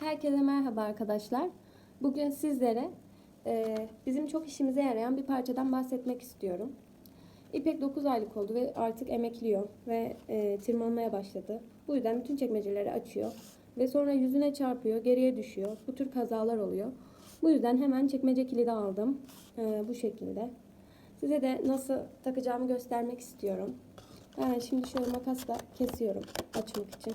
Herkese merhaba arkadaşlar. Bugün sizlere e, bizim çok işimize yarayan bir parçadan bahsetmek istiyorum. İpek 9 aylık oldu ve artık emekliyor ve e, tırmanmaya başladı. Bu yüzden bütün çekmeceleri açıyor ve sonra yüzüne çarpıyor, geriye düşüyor. Bu tür kazalar oluyor. Bu yüzden hemen çekmece kilidi aldım e, bu şekilde. Size de nasıl takacağımı göstermek istiyorum. Ben şimdi şöyle makasla kesiyorum açmak için.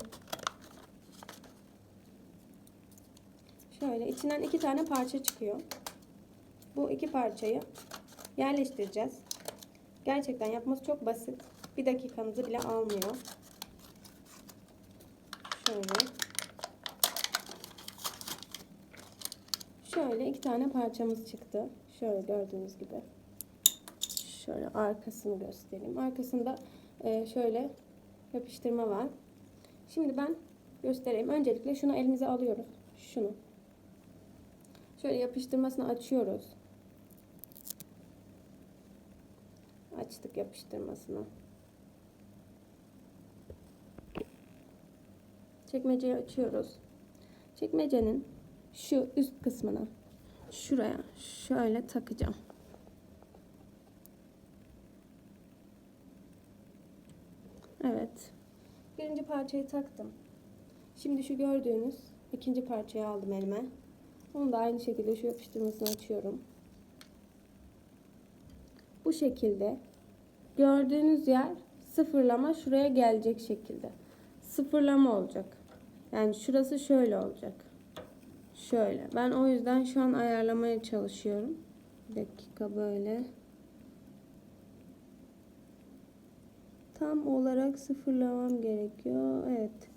Şöyle içinden iki tane parça çıkıyor. Bu iki parçayı yerleştireceğiz. Gerçekten yapması çok basit. Bir dakikanızı bile almıyor. Şöyle. Şöyle iki tane parçamız çıktı. Şöyle gördüğünüz gibi. Şöyle arkasını göstereyim. Arkasında e, şöyle yapıştırma var. Şimdi ben göstereyim. Öncelikle şunu elimize alıyoruz. Şunu. Şöyle yapıştırmasını açıyoruz. Açtık yapıştırmasını. Çekmeceyi açıyoruz. Çekmecenin şu üst kısmına şuraya şöyle takacağım. Evet. Birinci parçayı taktım. Şimdi şu gördüğünüz ikinci parçayı aldım elime. Onu da aynı şekilde şu yapıştırmasını açıyorum. Bu şekilde gördüğünüz yer sıfırlama şuraya gelecek şekilde. Sıfırlama olacak. Yani şurası şöyle olacak. Şöyle. Ben o yüzden şu an ayarlamaya çalışıyorum. Bir dakika böyle. Tam olarak sıfırlamam gerekiyor. Evet.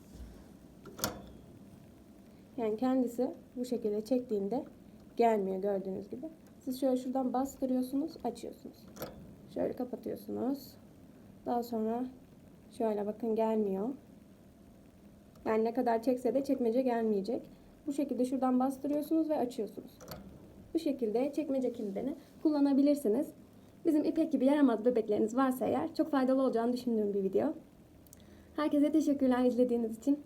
Yani kendisi bu şekilde çektiğinde gelmiyor gördüğünüz gibi. Siz şöyle şuradan bastırıyorsunuz, açıyorsunuz. Şöyle kapatıyorsunuz. Daha sonra şöyle bakın gelmiyor. Yani ne kadar çekse de çekmece gelmeyecek. Bu şekilde şuradan bastırıyorsunuz ve açıyorsunuz. Bu şekilde çekmece kilidini kullanabilirsiniz. Bizim ipek gibi yaramaz bebekleriniz varsa eğer çok faydalı olacağını düşündüğüm bir video. Herkese teşekkürler izlediğiniz için.